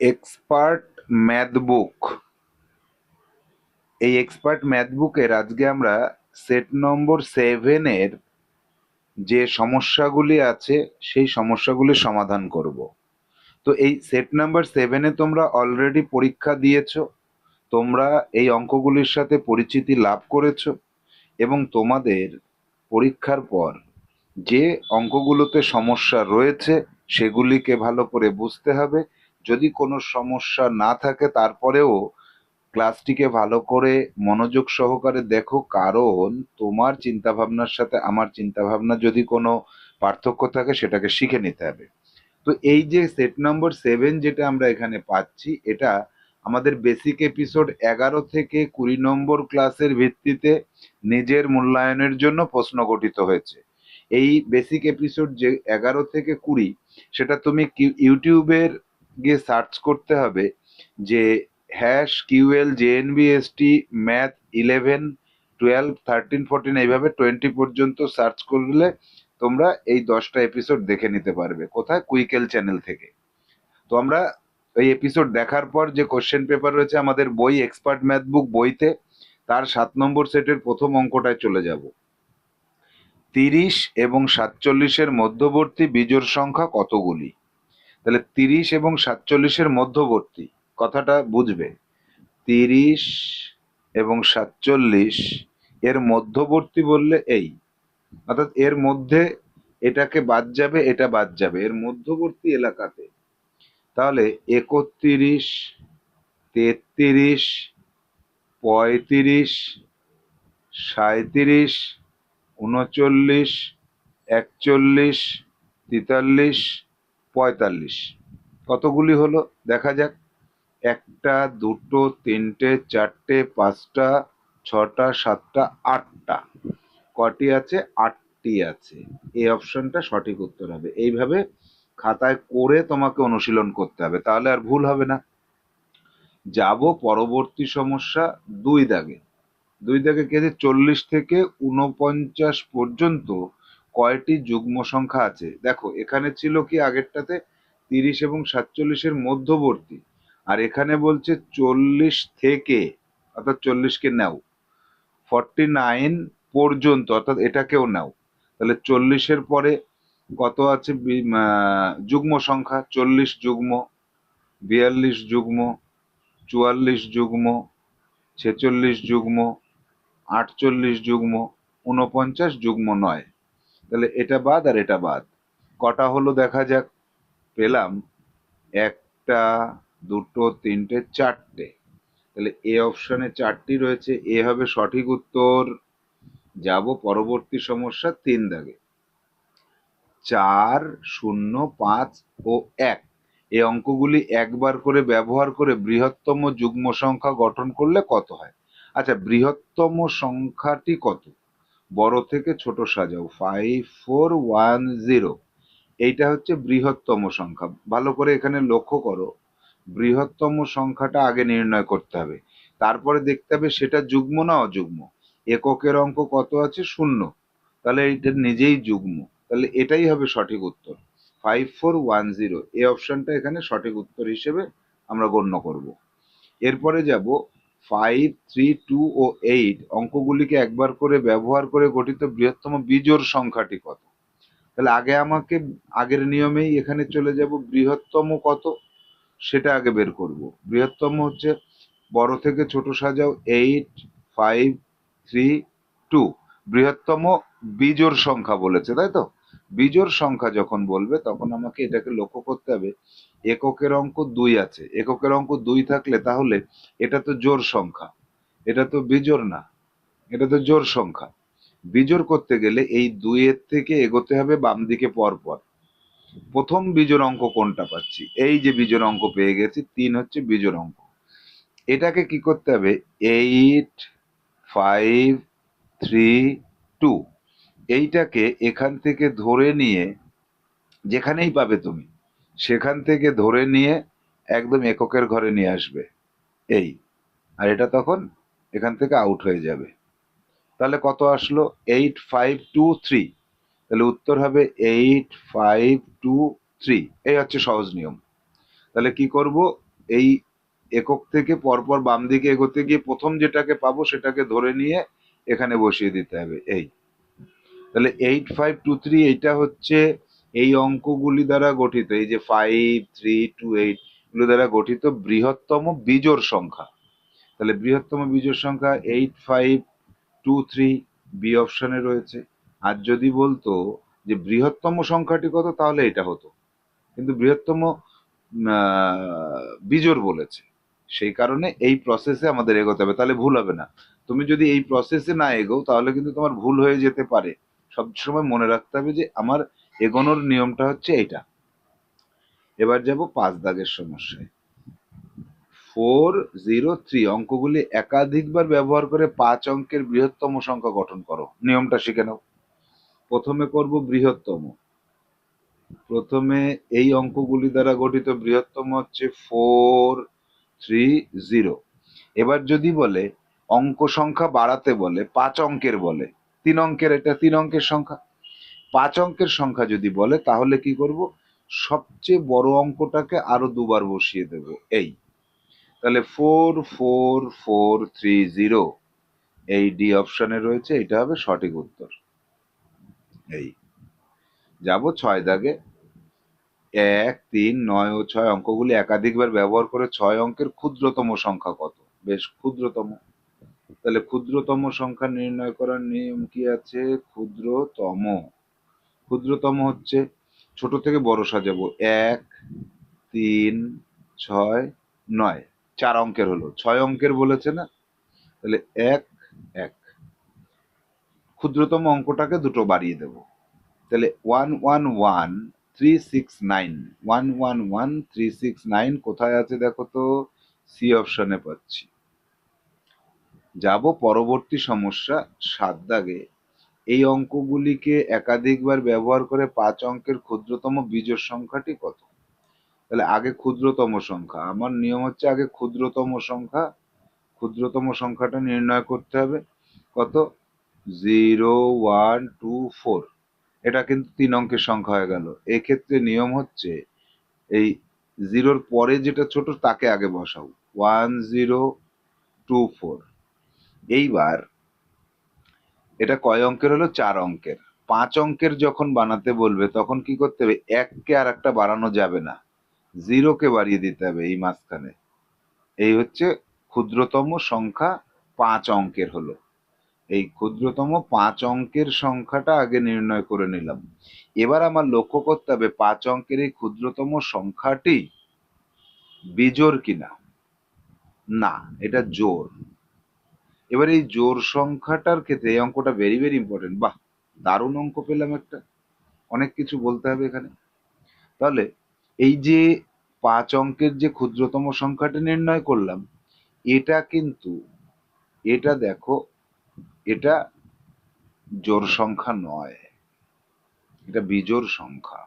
Expert math বুক এই expert math বুকের আজকে আমরা সেট নম্বর সেভেনের যে সমস্যাগুলি আছে, সেই সমস্যাগুলির সমাধান করব। তো এই সেট নাম্বার সেভেনে তোমরা অলরেডি পরীক্ষা দিয়েছ, তোমরা এই অঙ্কগুলির সাথে পরিচিতি লাভ করেছ এবং তোমাদের পরীক্ষার পর যে অঙ্কগুলোতে সমস্যা রয়েছে, সেগুলিকে ভালো করে বুঝতে হবে যদি কোনো সমস্যা না থাকে তারপরেও ক্লাসটিকে ভালো করে মনোযোগ সহকারে দেখো, কারণ তোমার চিন্তাভাবনার সাথে আমার চিন্তাভাবনা যদি কোনো পার্থক্য থাকে সেটাকে শিখে নিতে হবে। তো এই যে সেট নম্বর সেভেন যেটা আমরা এখানে পাচ্ছি, এটা আমাদের বেসিক এপিসোড এগারো থেকে কুড়ি নম্বর ক্লাসের ভিত্তিতে নিজের মূল্যায়নের জন্য প্রশ্ন গঠিত হয়েছে। এই বেসিক এপিসোড যে এগারো থেকে কুড়ি, সেটা তুমি ইউটিউবের গিয়ে সার্চ করতে হবে যে hash QL JNBST math eleven twelve thirteen fourteen এইভাবে টোয়েন্টি পর্যন্ত সার্চ করলে তোমরা এই দশটা এপিসোড দেখে নিতে পারবে। কোথায়? কুইকেল চ্যানেল থেকে। তো আমরা এই এপিসোড দেখার পর যে কোশ্চেন পেপার রয়েছে আমাদের বই এক্সপার্ট ম্যাথ বুক বইতে, তার সাত নম্বর সেটের প্রথম অঙ্কটায় চলে যাব। তিরিশ এবং সাতচল্লিশের মধ্যবর্তী বিজোড় সংখ্যা কতগুলি? তাহলে তিরিশ এবং সাতচল্লিশের মধ্যবর্তী, কথাটা বুঝবে। তিরিশ এবং সাতচল্লিশ এর মধ্যবর্তী বললে এই, অর্থাৎ এর মধ্যে এটাকে বাদ যাবে, এটা বাদ যাবে। এর মধ্যবর্তী এলাকাতে, তাহলে একত্রিশ, তেত্রিশ, পঁয়ত্রিশ, সাঁইত্রিশ, উনচল্লিশ, একচল্লিশ, তেতাল্লিশ পঁয়তাল্লিশ। কতগুলি হলো? দেখা যাক। একটা, দুটো, তিনটে, চারটে, পাঁচটা, ছটা, সাতটা, আটটা। কটি আছে? আটটি আছে। এই অপশনটা সঠিক উত্তর হবে। এইভাবে খাতায় করে তোমাকে অনুশীলন করতে হবে। তাহলে আর ভুল হবে না। যাব পরবর্তী সমস্যা দুই দাগে। দুই দাগে কি আছে? চল্লিশ থেকে উনপঞ্চাশ পর্যন্ত কয়টি যুগ্ম সংখ্যা আছে? দেখো, এখানে ছিল কি আগেরটাতে তিরিশ এবং সাতচল্লিশের মধ্যবর্তী, আর এখানে বলছে চল্লিশ থেকে, অর্থাৎ চল্লিশকে নাও। ফর্টি নাইন পর্যন্ত, অর্থাৎ এটাকেও নাও। তাহলে চল্লিশের পরে কত আছে? যুগ্ম সংখ্যা, চল্লিশ যুগ্ম, বিয়াল্লিশ যুগ্ম, চুয়াল্লিশ যুগ্ম, ছেচল্লিশ যুগ্ম, আটচল্লিশ যুগ্ম উনপঞ্চাশ যুগ্ম নয়। তাহলে এটা বাদ আর এটা বাদ। কটা হলো দেখা যাক। পেলাম একটা, দুটো, তিনটে, চারটে। তাহলে এ অপশনে চারটি রয়েছে। এ হবে সঠিক উত্তর। যাব পরবর্তী সমস্যা তিন দাগে। চার, শূন্য, পাঁচ ও এক। এই অঙ্কগুলি একবার করে ব্যবহার করে বৃহত্তম যুগ্ম সংখ্যা গঠন করলে কত হয়? আচ্ছা বৃহত্তম সংখ্যাটি কত? বড় থেকে ছোট সাজাও। ফাইভ ফোর ওয়ান জিরো এইটা হচ্ছে বৃহত্তম সংখ্যা। ভালো করে এখানে লক্ষ্য করো। বৃহত্তম সংখ্যাটা আগে নির্ণয় করতে হবে। তারপরে দেখতে হবে সেটা যুগ্ম না অযুগ্ম। এককের অঙ্ক কত আছে? শূন্য। তাহলে এটা নিজেই যুগ্ম। তাহলে এটাই হবে সঠিক উত্তর। ফাইভ ফোর ওয়ান জিরো এই অপশনটা এখানে সঠিক উত্তর হিসেবে আমরা গণ্য করব। এরপরে যাব ফাইভ থ্রি টু ও এইট অঙ্কগুলিকে একবার করে ব্যবহার করে গঠিত বৃহত্তম বিজোড় সংখ্যাটি কত? তাহলে আগে আমাকে আগের নিয়মেই এখানে চলে যাব, বৃহত্তম কত? সেটা আগে বের করব। বৃহত্তম হচ্ছে বড় থেকে ছোট সাজাও এইট ফাইভ থ্রি টু বৃহত্তম বিজোড় সংখ্যা বলেছে, তাই তো? বিজোড় সংখ্যা যখন বলবে, তখন আমাকে এটাকে লক্ষ্য করতে হবে, এককের অঙ্ক দুই আছে। এককের অঙ্ক দুই থাকলে তাহলে এটা তো জোর সংখ্যা, এটা তো বিজোড় না, এটা তো জোর সংখ্যা। বিজোড় করতে গেলে এই দুইয়ের থেকে এগোতে হবে বাম দিকে পর পর প্রথম বিজোড় অঙ্ক কোনটা পাচ্ছি? এই যে বিজোড় অঙ্ক পেয়ে গেছি, তিন হচ্ছে বিজোড় অঙ্ক। এটাকে কি করতে হবে? Eight, five, three, two. এইটাকে এখান থেকে ধরে নিয়ে, যেখানেই পাবে তুমি, সেখান থেকে ধরে নিয়ে একদম এককের ঘরে নিয়ে আসবে, এই। আর এটা তখন এখান থেকে আউট হয়ে যাবে। তাহলে কত আসলো? এইট ফাইভ টু থ্রি তাহলে উত্তর হবে এইট ফাইভ টু থ্রি এই হচ্ছে সহজ নিয়ম। তাহলে কি করব? এই একক থেকে পরপর বাম দিকে এগোতে গিয়ে প্রথম যেটাকে পাবো সেটাকে ধরে নিয়ে এখানে বসিয়ে দিতে হবে, এই। তাহলে এইট ফাইভ টু থ্রি এইটা হচ্ছে এই অঙ্কগুলি দ্বারা গঠিত, এই যে ফাইভ থ্রি টু এইট এগুলো দ্বারা গঠিত বৃহত্তম বিজোড় সংখ্যা। তাহলে বৃহত্তম বিজোড় সংখ্যা eight five two three B অপশানে রয়েছে। আর যদি বলতো যে বৃহত্তম সংখ্যাটি কত, তাহলে এটা হতো। কিন্তু বৃহত্তম বিজোড় বলেছে। সেই কারণে এই প্রসেসে আমাদের এগোতে হবে। তাহলে ভুল হবে না। তুমি যদি এই প্রসেসে না এগো তাহলে কিন্তু তোমার ভুল হয়ে যেতে পারে। সবসময় মনে রাখতে হবে যে আমার এগোনোর নিয়মটা হচ্ছে এইটা এবার যাব পাঁচ দাগের সমস্যায়। ফোর, জিরো, থ্রি অঙ্কগুলি একাধিকবার ব্যবহার করে পাঁচ অঙ্কের বৃহত্তম সংখ্যা গঠন করো। নিয়মটা শিখে নাও। প্রথমে করব বৃহত্তম। প্রথমে এই অঙ্কগুলি দ্বারা গঠিত বৃহত্তম হচ্ছে ফোর, থ্রি, জিরো। এবার যদি বলে অঙ্ক সংখ্যা বাড়াতে বলে, পাঁচ অঙ্কের বলে তিন অঙ্কের এটা তিন অঙ্কের সংখ্যা। পাঁচ অঙ্কের সংখ্যা যদি বলে, তাহলে কি করব? সবচেয়ে বড় অঙ্কটাকে আরও দুবার বসিয়ে দেব। এই। তাহলে four four four three zero এই ডি অপশনে রয়েছে, এটা হবে সঠিক উত্তর। এই। যাব ছয় দাগে। এক, তিন, নয় ও ছয় অঙ্কগুলি একাধিকবার ব্যবহার করে ছয় অঙ্কের ক্ষুদ্রতম সংখ্যা কত? বেশ ক্ষুদ্রতম। তাহলে ক্ষুদ্রতম সংখ্যা নির্ণয় করার নিয়ম কি আছে? ক্ষুদ্রতম। ক্ষুদ্রতম হচ্ছে ছোট থেকে বড় সাজাবো। এক, তিন, ছয়, নয়। চার অঙ্কের হলো। ছয় অঙ্কের বলেছে না? তাহলে এক এক। ক্ষুদ্রতম অঙ্কটাকে দুটো বাড়িয়ে দেব। তাহলে one one one, three, six, nine. One one one, three, six, nine কোথায় আছে দেখো তো? সি অপশনে পাচ্ছি। যাব পরবর্তী সমস্যা সাত দাগে। এই অঙ্কগুলিকে একাধিকবার ব্যবহার করে পাঁচ অঙ্কের ক্ষুদ্রতম বিজোড় সংখ্যাটি কত? তাহলে আগে ক্ষুদ্রতম সংখ্যা। আমার নিয়ম হচ্ছে আগে ক্ষুদ্রতম সংখ্যা, ক্ষুদ্রতম সংখ্যাটা নির্ণয় করতে হবে। কত? Zero, one, two, four. এটা কিন্তু তিন অঙ্কের সংখ্যা হয়ে গেল। এক্ষেত্রে নিয়ম হচ্ছে এই জিরোর পরে যেটা ছোট তাকে আগে বসাও। One, zero, two, four. এইবার এটা কয় অঙ্কের হলো? চার অঙ্কের। পাঁচ অঙ্কের যখন বানাতে বলবে, তখন কি করতে হবে? এককে আর একটা বাড়ানো যাবে না। জিরোকে বাড়িয়ে দিতে হবে এই মাঝখানে। এই হচ্ছে ক্ষুদ্রতম সংখ্যা পাঁচ অঙ্কের হলো। এই ক্ষুদ্রতম পাঁচ অঙ্কের সংখ্যাটা আগে নির্ণয় করে নিলাম। এবার আমার লক্ষ্য করতে হবে, পাঁচ অঙ্কের এই ক্ষুদ্রতম সংখ্যাটি বিজোড় কিনা? না, এটা জোর এবার এই জোর সংখ্যাটার ক্ষেত্রে এই অঙ্কটা ভেরি ভেরি ইম্পর্টেন্ট বাহ, দারুণ অঙ্ক পেলাম একটা। অনেক কিছু বলতে হবে এখানে। তাহলে এই যে পাঁচ অঙ্কের যে ক্ষুদ্রতম সংখ্যাটা নির্ণয় করলাম, এটা কিন্তু, এটা দেখো, এটা জোর সংখ্যা নয়। এটা বিজোড় সংখ্যা।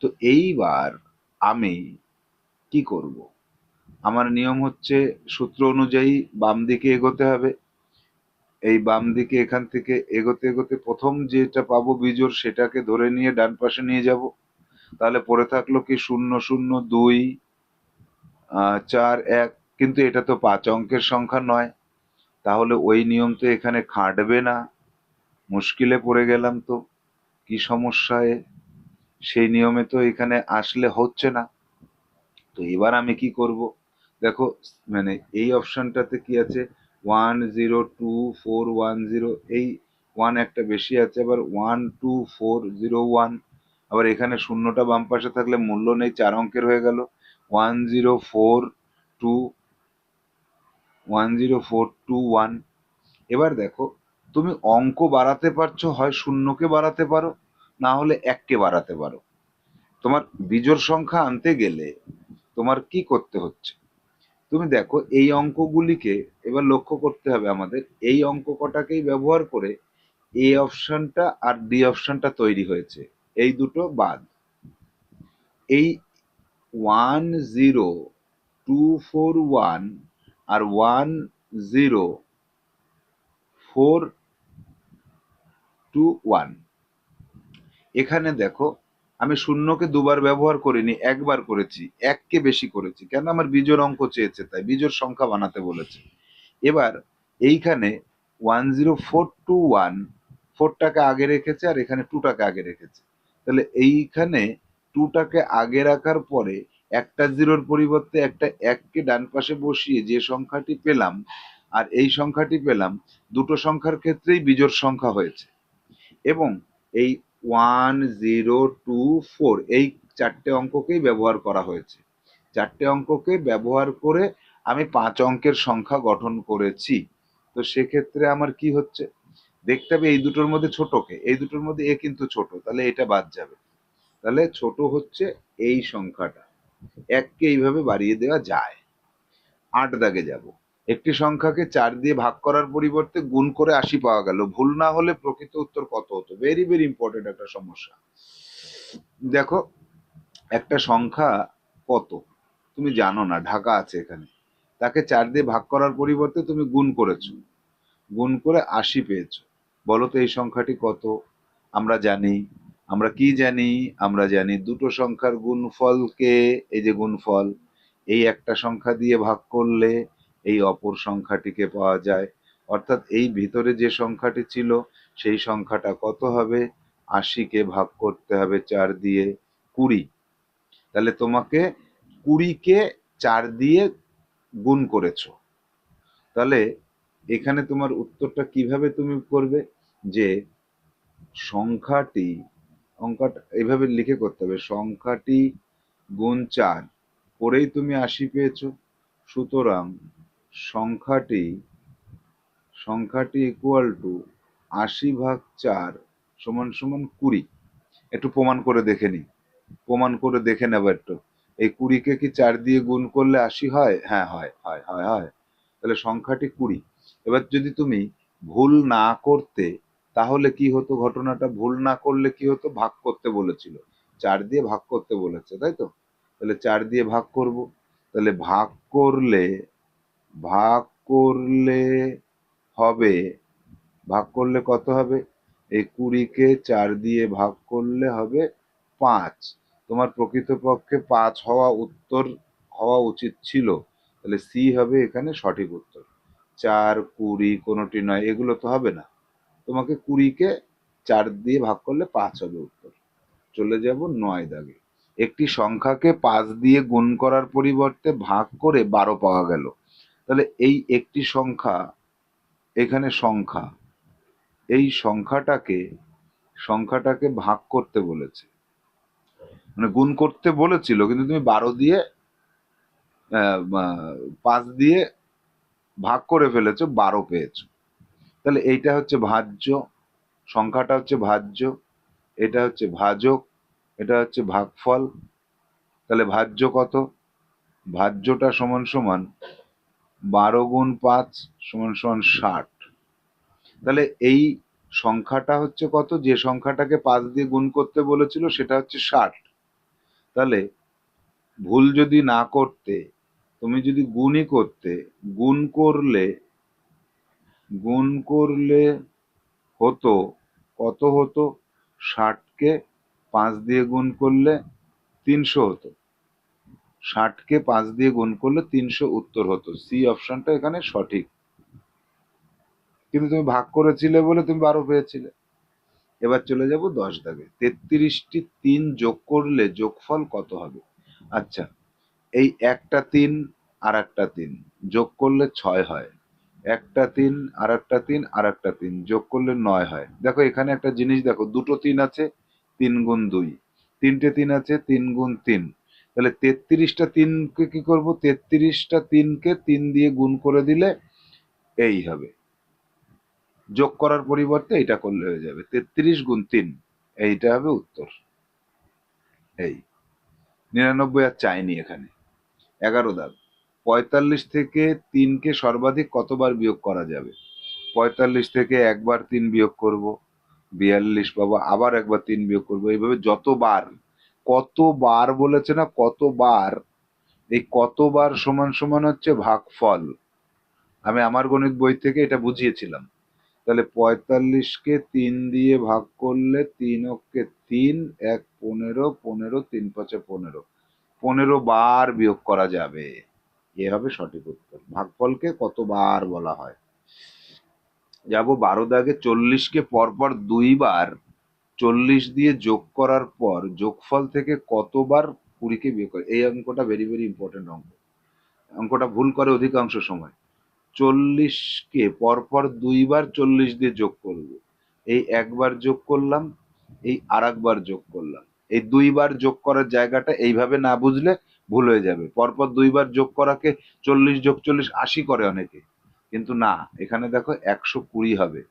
তো এইবার আমি কি করব? আমার নিয়ম হচ্ছে সূত্র অনুযায়ী বাম দিকে এগোতে হবে। এই বাম দিকে এখান থেকে এগোতে এগোতে প্রথম যেটা পাবো বিজোর সেটাকে ধরে নিয়ে ডান পাশে নিয়ে যাব। তাহলে পড়ে থাকল কি শূন্য শূন্য, দুই চার, এক, কিন্তু এটা তো পাঁচ অঙ্কের সংখ্যা নয়। তাহলে ওই নিয়ম তো এখানে খাটবে না। মুশকিলে পড়ে গেলাম তো। কি সমস্যায় সেই নিয়মে তো এখানে আসলে হচ্ছে না। তো এবার আমি কি করব? দেখো মানে এই অপশনটাতে কি আছে? One zero two four one zero এই ওয়ান একটা বেশি আছে, আবার one two four zero one আবার এখানে শূন্যটা বাম পাশে থাকলে মূল্য নেই, চার অঙ্কের হয়ে গেল। One zero four two one zero four two one এবার দেখো, তুমি অঙ্ক বাড়াতে পারছ, হয় শূন্যকে বাড়াতে পারো, না হলে এককে বাড়াতে পারো। তোমার বিজোড় সংখ্যা আনতে গেলে তোমার কি করতে হচ্ছে? তুমি দেখো, এই অঙ্কগুলিকে এবার লক্ষ্য করতে হবে আমাদের। এই অঙ্ক কটাকেই ব্যবহার করে এ অপশনটা আর ডি অপশনটা তৈরি হয়েছে। এই দুটো বাদ। এই one zero, two four one আর one zero, four two one. এখানে দেখো আমি শূন্যকে দুবার ব্যবহার করিনি, একবার করেছি, এককে বেশি করেছি। কেন? আমার বীজোর অঙ্ক চেয়েছে তাই, বীজোর সংখ্যা বানাতে বলেছে। এবার এইখানে one zero four two one ফোরটাকে আগে রেখেছে আর এখানে টুটাকে আগে রেখেছে। তাহলে এইখানে টুটাকে আগে রাখার পরে একটা জিরোর পরিবর্তে একটা এককে ডান পাশে বসিয়ে যে সংখ্যাটি পেলাম, আর এই সংখ্যাটি পেলাম, দুটো সংখ্যার ক্ষেত্রেই বিজোড় সংখ্যা হয়েছে। এবং এই ওয়ান জিরো টু ফোর এই চারটে অঙ্ককেই ব্যবহার করা হয়েছে। চারটে অঙ্ককে ব্যবহার করে আমি পাঁচ অঙ্কের সংখ্যা গঠন করেছি। তো সেক্ষেত্রে আমার কি হচ্ছে? দেখতে হবে এই দুটোর মধ্যে ছোটকে এই দুটোর মধ্যে এ কিন্তু ছোট, তাহলে এটা বাদ যাবে। তাহলে ছোট হচ্ছে এই সংখ্যাটা। এককে এইভাবে বাড়িয়ে দেওয়া যায়। আট দাগে যাব। একটি সংখ্যাকে চার দিয়ে ভাগ করার পরিবর্তে গুণ করে আশি পাওয়া গেল। ভুল না হলে প্রকৃত উত্তর কত হতো? ভেরি ভেরি ইম্পর্টেন্ট একটা সমস্যা। দেখো, একটা সংখ্যা কত? তুমি জানো না, ঢাকা আছে এখানে। তাকে চার দিয়ে ভাগ করার পরিবর্তে তুমি গুণ করেছ। গুণ করে আশি পেয়েছ। বলো তো এই সংখ্যাটি কত? আমরা জানি। আমরা কি জানি? আমরা জানি দুটো সংখ্যার গুণফলকে, এই যে গুণফল, এই একটা সংখ্যা দিয়ে ভাগ করলে এই অপর সংখ্যাটিকে পাওয়া যায়। অর্থাৎ এই ভিতরে যে সংখ্যাটি ছিল, সেই সংখ্যাটা কত হবে? আশিকে ভাগ করতে হবে চার দিয়ে কুড়ি। তাহলে তোমাকে কুড়িকে চার দিয়ে গুণ করেছ। তাহলে এখানে তোমার উত্তরটা কীভাবে তুমি করবে? যে সংখ্যাটি, অঙ্কটা এইভাবে লিখে করতে হবে। সংখ্যাটি গুণ চার, করেই তুমি আশি পেয়েছ। সুতরাং সংখ্যাটি সংখ্যাটি ইকুয়াল টু আশি ভাগ চার সমান সমান কুড়ি। একটু প্রমাণ করে দেখে নি প্রমাণ করে দেখে নেব একটু। এই কুড়িকে কি চার দিয়ে গুণ করলে আশি হয়? হ্যাঁ হয় হয় হয় হয়। তাহলে সংখ্যাটি কুড়ি। এবার যদি তুমি ভুল না করতে, তাহলে কি হতো ঘটনাটা? ভুল না করলে কি হতো? ভাগ করতে বলেছিল। চার দিয়ে ভাগ করতে বলেছে, তাই তো? তাহলে চার দিয়ে ভাগ করব। তাহলে ভাগ করলে ভাগ করলে হবে, ভাগ করলে কত হবে? এই কুড়িকে চার দিয়ে ভাগ করলে হবে পাঁচ। তোমার প্রকৃতপক্ষে পাঁচ হওয়া উত্তর হওয়া উচিত ছিল। তাহলে সি হবে এখানে সঠিক উত্তর। চার কুড়ি কোনোটি নয়, এগুলো তো হবে না। তোমাকে কুড়িকে চার দিয়ে ভাগ করলে পাঁচ হবে উত্তর। চলে যাব নয় দাগে। একটি সংখ্যাকে পাঁচ দিয়ে গুণ করার পরিবর্তে ভাগ করে বারো পাওয়া গেল। তাহলে এই একটি সংখ্যা, এখানে সংখ্যা, এই সংখ্যাটাকে সংখ্যাটাকে ভাগ করতে বলেছে। মানে গুণ করতে বলেছিল, কিন্তু তুমি বারো দিয়ে পাঁচ দিয়ে ভাগ করে ফেলেছো, বারো পেয়েছ। তাহলে এইটা হচ্ছে ভাজ্য, সংখ্যাটা হচ্ছে ভাজ্য, এটা হচ্ছে ভাজক, এটা হচ্ছে ভাগফল। তাহলে ভাজ্য কত? ভাজ্যটা সমান সমান বারো গুণ পাঁচ সমান সমান ষাট। তাহলে এই সংখ্যাটা হচ্ছে কত? যে সংখ্যাটাকে পাঁচ দিয়ে গুণ করতে বলেছিল সেটা হচ্ছে ষাট। তাহলে ভুল যদি না করতে, তুমি যদি গুণই করতে, গুণ করলে গুণ করলে হতো, কত হতো? ষাটকে পাঁচ দিয়ে গুণ করলে তিনশো হতো। ষাটকে পাঁচ দিয়ে গুণ করলে তিনশো উত্তর হতো। সি অপশনটা এখানে সঠিক। কিন্তু তুমি ভাগ করেছিলে বলে তুমি বারো পেয়েছিলে। এবার চলে যাব দশ দাগে। তেত্রিশটি তিন যোগ করলে যোগফল কত হবে? আচ্ছা এই একটা তিন আর একটা তিন যোগ করলে ছয় হয়। একটা তিন আর একটা তিন আর একটা তিন যোগ করলে নয় হয়। দেখো, এখানে একটা জিনিস দেখো, দুটো তিন আছে, তিন গুণ দুই। তিনটে তিন আছে, তিন গুণ তিন। তাহলে তেত্রিশটা তিনকে কি করব? তেত্রিশটা তিনকে তিন দিয়ে গুণ করে দিলে এই হবে। যোগ করার পরিবর্তে এটা করলে হয়ে যাবে। তেত্রিশ গুণ তিন, এইটা হবে উত্তর। এই, নিরানব্বই আর চাইনি এখানে। এগারো দাগ। পঁয়তাল্লিশ থেকে তিনকে সর্বাধিক কতবার বিয়োগ করা যাবে? পঁয়তাল্লিশ থেকে একবার তিন বিয়োগ করব। বিয়াল্লিশ পাবো আবার একবার তিন বিয়োগ করব। এইভাবে যতবার কতবার বলেছে না কতবার? এই কতবার সমান সমান হচ্ছে ভাগফল। আমি আমার গণিত বই থেকে এটা বুঝিয়েছিলাম। তাহলে পঁয়তাল্লিশকে তিন দিয়ে ভাগ করলে তিন অক্ষে তিন, এক পনেরো পনেরো, তিন পাঁচে পনেরো। পনেরো বার বিয়োগ করা যাবে। এ হবে সঠিক উত্তর। ভাগফলকে কতবার বলা হয়? যাব বারো দাগে চল্লিশকে পরপর দুইবার চল্লিশ দিয়ে যোগ করার পর যোগফল থেকে কতবার কুড়িকে বিয়োগ করে? এই অঙ্কটা ভেরি ভেরি ইম্পর্টেন্ট অঙ্ক। অঙ্কটা ভুল করে অধিকাংশ সময়। চল্লিশকে পরপর দুইবার চল্লিশ দিয়ে যোগ করবে। এই একবার যোগ করলাম, এই আর একবার যোগ করলাম। এই দুইবার যোগ করার জায়গাটা এইভাবে না বুঝলে ভুল হয়ে যাবে। পরপর দুইবার যোগ করাকে চল্লিশ যোগ চল্লিশ আশি করে অনেকে। কিন্তু না, এখানে দেখো একশো কুড়ি হবে।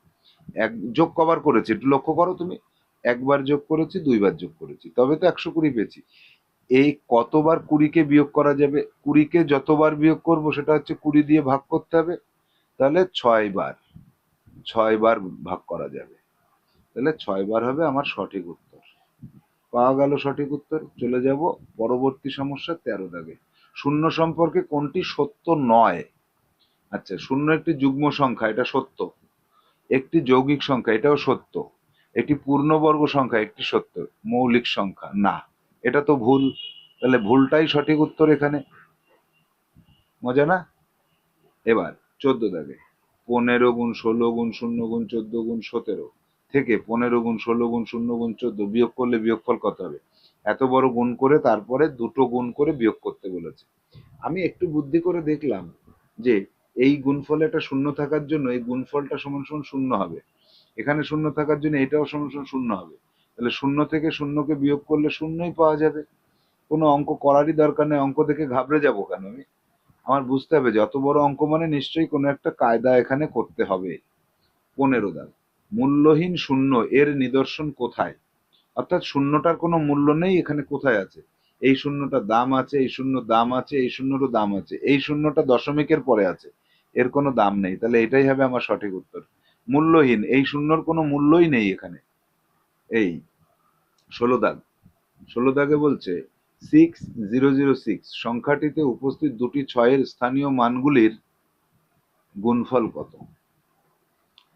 এক, যোগ কবার করেছি, একটু লক্ষ্য করো তুমি। একবার যোগ করেছি, দুইবার যোগ করেছি। তবে তো একশো কুড়ি পেয়েছি। এই কতবার কুড়িকে বিয়োগ করা যাবে? কুড়িকে যতবার বিয়োগ করব সেটা হচ্ছে কুড়ি দিয়ে ভাগ করতে হবে। তাহলে ছয় বার ছয় বার ভাগ করা যাবে। তাহলে ছয় বার হবে আমার সঠিক উত্তর। পাওয়া গেল সঠিক উত্তর, চলে যাব পরবর্তী সমস্যা তেরো দাগে। শূন্য সম্পর্কে কোনটি সত্য নয়? আচ্ছা শূন্য একটি যুগ্ম সংখ্যা, এটা সত্য। একটি যৌগিক সংখ্যা, এটাও সত্য। একটি পূর্ণবর্গ সংখ্যা, একটি সত্য, মৌলিক সংখ্যা, না। এটা তো ভুল। তাহলে ভুলটাই সঠিক উত্তর এখানে। মজা না? এবার, চোদ্দ দাগে। পনেরো গুণ ষোলো গুণ শূন্য গুণ চোদ্দ গুণ সতেরো। থেকে পনেরো গুণ ষোলো গুণ শূন্য গুণ চোদ্দ বিয়োগ করলে বিয়োগফল কত হবে? এত বড় গুণ করে তারপরে দুটো গুণ করে বিয়োগ করতে বলেছে। আমি একটু বুদ্ধি করে দেখলাম যে, এই গুণফলে একটা শূন্য থাকার জন্য এই গুণফলটা সমান সমান শূন্য হবে। এখানে শূন্য থাকার জন্য এটাও শূন্য হবে। তাহলে শূন্য থেকে শূন্যকে বিয়োগ করলে শূন্যই পাওয়া যাবে। কোনো অঙ্ক করারই দরকার নেই, অঙ্ক দেখে ঘাবড়ে যাব কেন আমি? আমার বুঝতে হবে যত বড় অঙ্ক মানে নিশ্চয়ই কোনো একটা কায়দা এখানে করতে হবে। পনেরো দাগ মূল্যহীন শূন্য, এর নিদর্শন কোথায়? অর্থাৎ শূন্যটার কোনো মূল্য নেই এখানে কোথায় আছে? এই শূন্যটার দাম আছে, এই শূন্য দাম আছে, এই শূন্যরও দাম আছে। এই শূন্যটা দশমিকের পরে আছে, এর কোনো দাম নেই। তাহলে এটাই হবে আমার সঠিক উত্তর। মূল্যহীন, এই শূন্যর কোনো মূল্যই নেই এখানে। এই, ষোলো দাগ। ষোলো দাগে বলছে সিক্স জিরো জিরো সিক্স সংখ্যাটিতে উপস্থিত দুটি ছয়ের স্থানীয় মানগুলির গুণফল কত?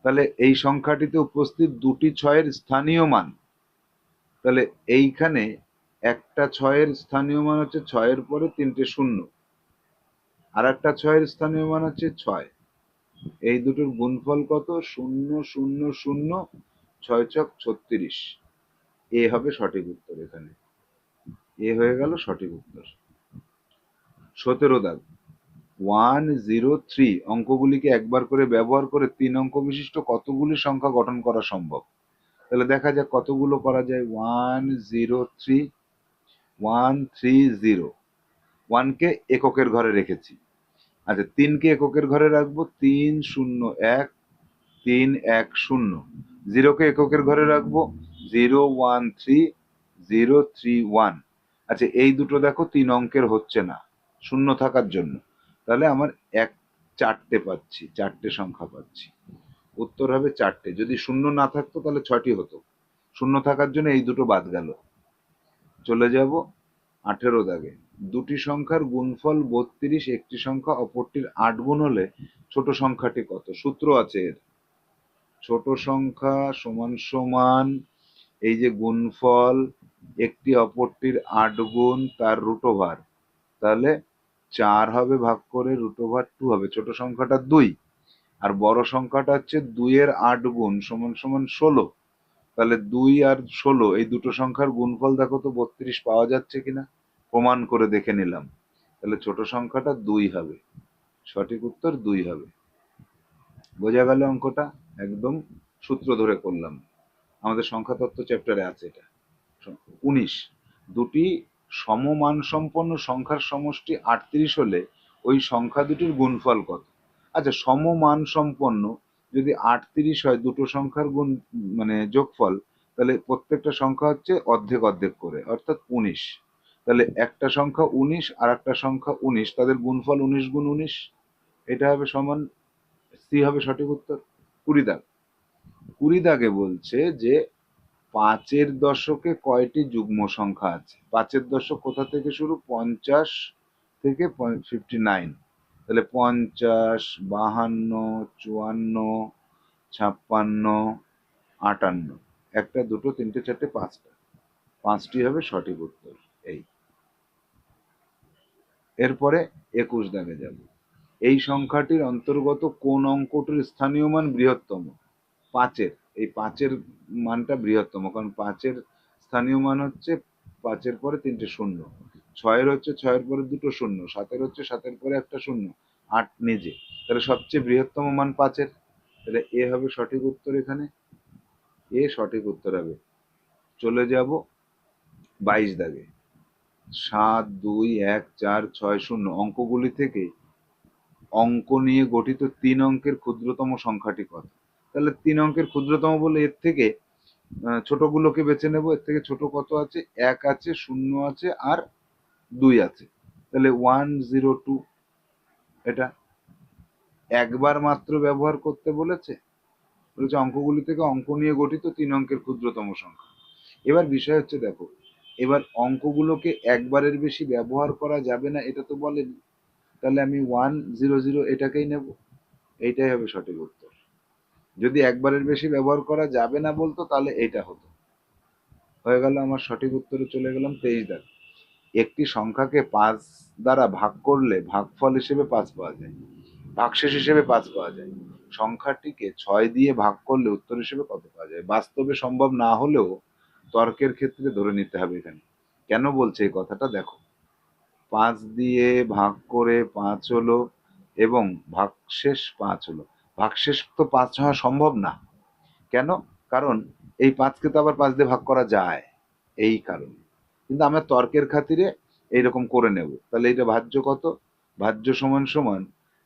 তাহলে এই সংখ্যাটিতে উপস্থিত দুটি ছয়ের স্থানীয় মান, তাহলে এইখানে একটা ছয়ের স্থানীয় মান হচ্ছে ছয়ের পরে তিনটে শূন্য আর একটা ছয়ের স্থানীয় মান হচ্ছে ছয়। এই দুটোর গুণফল কত? শূন্য শূন্য শূন্য, ছয় ছক ছত্রিশ। এ হবে সঠিক উত্তর এখানে। এ হয়ে গেল সঠিক উত্তর। সতেরো দাগ। ওয়ান জিরো থ্রি অঙ্কগুলিকে একবার করে ব্যবহার করে তিন অঙ্ক বিশিষ্ট কতগুলি সংখ্যা গঠন করা সম্ভব? তাহলে দেখা যাক কতগুলো করা যায়। One zero three, one three zero. ওয়ানকে এককের ঘরে রেখেছি। আচ্ছা তিনকে এককের ঘরে রাখব? তিন শূন্য এক, তিন এক শূন্য। জিরোকে এককের ঘরে রাখব? Zero one three, zero three one. আচ্ছা এই দুটো দেখো, তিন অঙ্কের হচ্ছে না, শূন্য থাকার জন্য। তাহলে আমার এক চারটে পাচ্ছি, চারটে সংখ্যা পাচ্ছি। উত্তর হবে চারটে। যদি শূন্য না থাকতো, তাহলে ছটি হতো। শূন্য থাকার জন্য এই দুটো বাদ গেল। চলে যাব। আঠেরো দাগে। দুটি সংখ্যার গুণফল বত্রিশ, একটি সংখ্যা অপরটির আট গুণ হলে ছোট সংখ্যাটি কত? সূত্র আছে এর। ছোট সংখ্যা সমান সমান এই যে গুণফল, একটি অপরটির আট গুণ, তার রুট ওভার তাহলে চার হবে ভাগ করে রুট ওভার টু হবে। ছোট সংখ্যাটা দুই। আর বড় সংখ্যাটা হচ্ছে দুইয়ের আট গুণ সমান সমান ষোলো। তাহলে দুই আর ষোলো, এই দুটো সংখ্যার গুণফল দেখো তো বত্রিশ পাওয়া যাচ্ছে কিনা? প্রমাণ করে দেখে নিলাম। তাহলে ছোট সংখ্যাটা দুই হবে। সঠিক উত্তর দুই হবে। বোঝা গেল অঙ্কটা? একদম সূত্র ধরে করলাম। আমাদের সংখ্যা তত্ত্ব চ্যাপ্টারে আছে এটা। উনিশ। দুটি সমমান সম্পন্ন সংখ্যার সমষ্টি আটত্রিশ হলে ওই সংখ্যা দুটির গুণফল কত? আচ্ছা সমমান সম্পন্ন যদি আটত্রিশ হয় দুটো সংখ্যার গুণ মানে যোগফল, তাহলে প্রত্যেকটা সংখ্যা হচ্ছে অর্ধেক অর্ধেক করে, অর্থাৎ উনিশ। তাহলে একটা সংখ্যা উনিশ আর একটা সংখ্যা উনিশ, তাদের গুণফল উনিশ গুণ উনিশ, এটা হবে সমান সি হবে সঠিক উত্তর, কুড়ি দাগ। কুড়ি দাগে বলছে যে পাঁচের দশকে কয়টি যুগ্ম সংখ্যা আছে? পাঁচের দশক কোথা থেকে শুরু? পঞ্চাশ থেকে ফিফটি নাইন তাহলে পঞ্চাশ, বাহান্ন, চুয়ান্ন, ছাপ্পান্ন, আটান্ন। একটা, দুটো, তিনটে, চারটে, পাঁচটা। পাঁচটি হবে সঠিক উত্তর, এই। এরপরে একুশ দাগে যাব। এই সংখ্যাটির অন্তর্গত কোন অঙ্কটির স্থানীয় মান বৃহত্তম? পাঁচের। এই পাঁচের মানটা বৃহত্তম, কারণ পাঁচের স্থানীয় মান হচ্ছে পাঁচের পরে তিনটে শূন্য। ছয়ের হচ্ছে, ছয়ের পরে দুটো শূন্য, সাতের হচ্ছে, সাতের পরে একটা শূন্য, আট নিজে। তাহলে সবচেয়ে বৃহত্তম মান পাঁচের। তাহলে এ হবে সঠিক উত্তর এখানে। এ সঠিক উত্তর হবে। চলে যাব বাইশ দাগে। সাত, দুই, এক, চার, ছয়, শূন্য অঙ্কগুলি থেকে অঙ্ক নিয়ে গঠিত তিন অঙ্কের ক্ষুদ্রতম সংখ্যাটি কত? তাহলে তিন অঙ্কের ক্ষুদ্রতম বলে এর থেকে ছোটগুলোকে বেছে নেব। এর থেকে ছোট কত আছে? এক আছে, শূন্য আছে আর দুই আছে। তাহলে ওয়ান জিরো টু এটা একবার মাত্র ব্যবহার করতে বলেছে? বলেছে অঙ্কগুলি থেকে অঙ্ক নিয়ে গঠিত তিন অঙ্কের ক্ষুদ্রতম সংখ্যা। এবার বিষয় হচ্ছে, দেখো এবার অঙ্কগুলোকে একবারের বেশি ব্যবহার করা যাবে না, এটা তো বলেনি। তাহলে আমি ওয়ান জিরো জিরো এটাকেই নেব। এইটাই হবে সঠিক উত্তর। যদি একবারের বেশি ব্যবহার করা যাবে না বলতো, তাহলে এটা হতো। হয়ে গেল আমার সঠিক উত্তরে চলে গেলাম তেইশ দাগ। একটি সংখ্যাকে পাঁচ দ্বারা ভাগ করলে ভাগফল হিসেবে পাঁচ পাওয়া যায়। ভাগশেষ হিসেবে পাঁচ পাওয়া যায়। সংখ্যাটিকে ছয় দিয়ে ভাগ করলে উত্তর হিসেবে কত পাওয়া যায়? বাস্তবে সম্ভব না হলেও তর্কের ক্ষেত্রে ধরে নিতে হবে এখানে। কেন বলছে এই কথাটা? দেখো, পাঁচ দিয়ে ভাগ করে পাঁচ হলো এবং ভাগশেষ পাঁচ হলো। ভাগশেষ তো পাঁচ হওয়া সম্ভব না। কেন? কারণ এই পাঁচকে তো আবার পাঁচ দিয়ে ভাগ করা যায় এই কারণে। কিন্তু আমরা তর্কের খাতিরে এইরকম করে নেব। তাহলে এটা ভাজ্য কত? ভাজ্য সমান সমান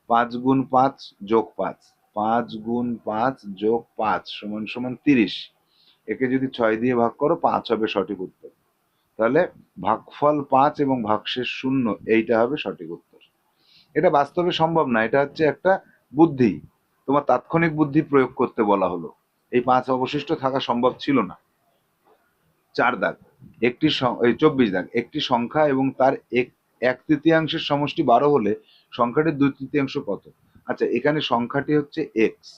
পাঁচ গুণ পাঁচ যোগ পাঁচ। পাঁচ গুণ পাঁচ যোগ পাঁচ সমান সমান তিরিশ। একে যদি ছয় দিয়ে ভাগ করো, পাঁচ হবে সঠিক উত্তর। তাহলে ভাগফল পাঁচ এবং ভাগশেষ শূন্য, এইটা হবে সঠিক উত্তর। এটা বাস্তবে সম্ভব না, এটা হচ্ছে একটা বুদ্ধি। তোমার তাৎক্ষণিক বুদ্ধি প্রয়োগ করতে বলা হলো। এই পাঁচ অবশিষ্ট থাকা সম্ভব ছিল না। চার দাগ, একটি চব্বিশ দাগ, একটি সংখ্যা এবং তার এক এক তৃতীয়াংশের সমষ্টি বারো হলে সংখ্যাটির দুই তৃতীয়াংশ কত? আচ্ছা এখানে সংখ্যাটি হচ্ছে এক্স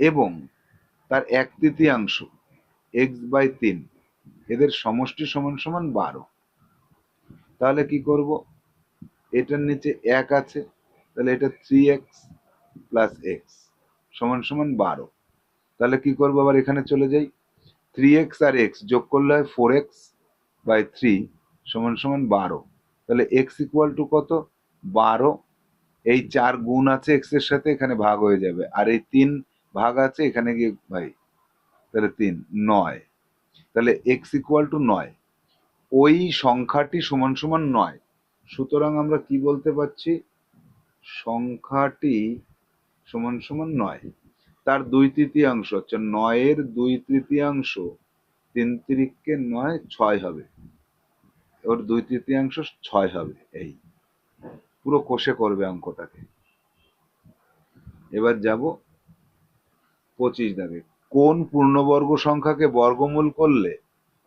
এবং তার এক তৃতীয়াংশ এক্স বাই তিন, এদের সমষ্টি সমান সমান বারো। তাহলে কি করব? এটার নিচে এক আছে, তাহলে এটা থ্রি এক্স প্লাস এক্স সমান সমান বারো। তাহলে কি করব আবার এখানে চলে যাই? থ্রি এক্স আর এক্স যোগ করলে হয় ফোর এক্স বাই থ্রি সমান সমান বারো। তাহলে এক্স ইকুয়াল টু কত? বারো। এই চার গুণ আছে এক্সের সাথে এখানে ভাগ হয়ে যাবে। আর এই তিন ভাগ আছে, এখানে গিয়ে ভাই, তাহলে তিন, নয়। তাহলে এক্স ইকুয়াল টু নয়। ওই সংখ্যাটি সমান সমান নয়। সুতরাং আমরা কি বলতে পারছি? সংখ্যাটি সমান সমান নয়। তার দুই তৃতীয়াংশ হচ্ছে নয়ের দুই তৃতীয়াংশ, তিন তিরিককে নয়, ছয় হবে। ওর দুই তৃতীয়াংশ, ছয় হবে, এই। পুরো কোষে করবে অঙ্কটাকে। এবার যাব পঁচিশ দাগে কোন পূর্ণবর্গ সংখ্যাকে বর্গমূল করলে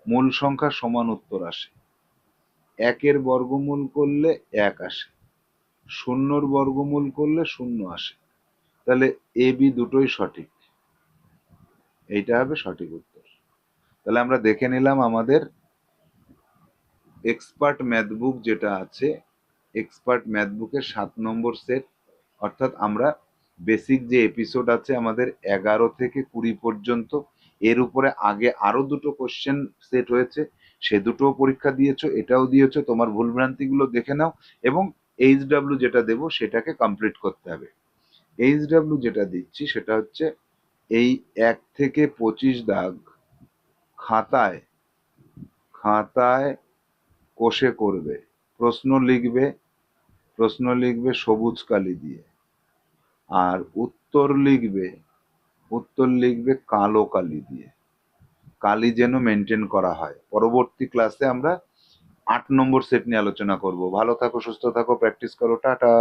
মূল সংখ্যা সমান উত্তর আসে? একের বর্গমূল করলে এক আসে। শূন্যর বর্গমূল করলে শূন্য আসে। তাহলে এ, বি দুটোই সঠিক। এইটা হবে সঠিক উত্তর। তাহলে আমরা দেখে নিলাম আমাদের এক্সপার্ট ম্যাথবুক যেটা আছে এক্সপার্ট ম্যাথবুকের সাত নম্বর সেট অর্থাৎ আমরা বেসিক যে এপিসোড আছে আমাদের এগারো থেকে কুড়ি পর্যন্ত, এর উপরে আগে আরও দুটো কোশ্চেন সেট হয়েছে, সে দুটোও পরীক্ষা দিয়েছ, এটাও দিয়েছ, তোমার ভুলভ্রান্তিগুলো দেখে নাও এবং এইচ ডাব্লিউ যেটা দেবো সেটাকে কমপ্লিট করতে হবে। এইচ ডাব্লিউ যেটা দিচ্ছি সেটা হচ্ছে এই এক থেকে পঁচিশ দাগ খাতায় খাতায় কোষে করবে, প্রশ্ন লিখবে প্রশ্ন লিখবে সবুজ কালি দিয়ে। আর উত্তর লিখবে উত্তর লিখবে কালো কালি দিয়ে। কালি যেন মেনটেন করা হয়। পরবর্তী ক্লাসে আমরা আট নম্বর সেট নিয়ে আলোচনা করব। ভালো থাকো, সুস্থ থাকো প্র্যাকটিস করো, টাটা!